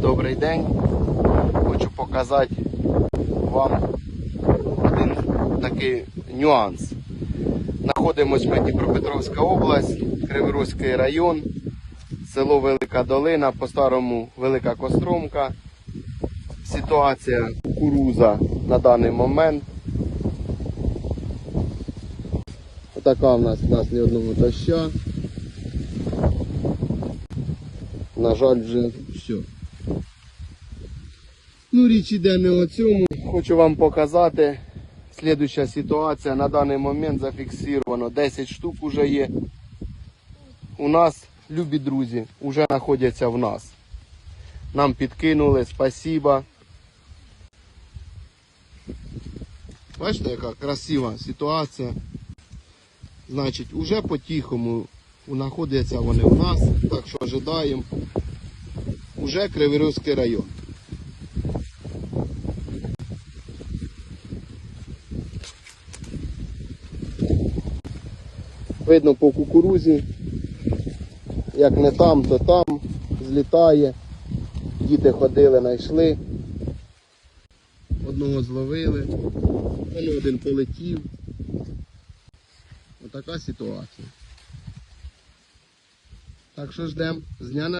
Добрий день. Хочу показати вам один такий нюанс. Знаходимося ми Дніпропетровська область, Криворізький район, село Велика Долина, по-старому Велика Костромка. Ситуація кукуруза на даний момент. Отака в нас, у нас ні одного доща. На жаль, вже все. Ну, річ іде не о цьому. Хочу вам показати. Слідуюча ситуація. На даний момент зафіксовано 10 штук уже є. У нас, любі друзі, вже знаходяться в нас. Нам підкинули, спасіба. Бачите, яка красива ситуація. Значить, уже по-тихому знаходяться вони в нас, так що ожидаємо. Уже Криворізький район. Видно по кукурузі, як не там, то там, злітає. Діти ходили, знайшли. Одного зловили, воно один полетів. Отака ситуація. Так що ждемо з дня на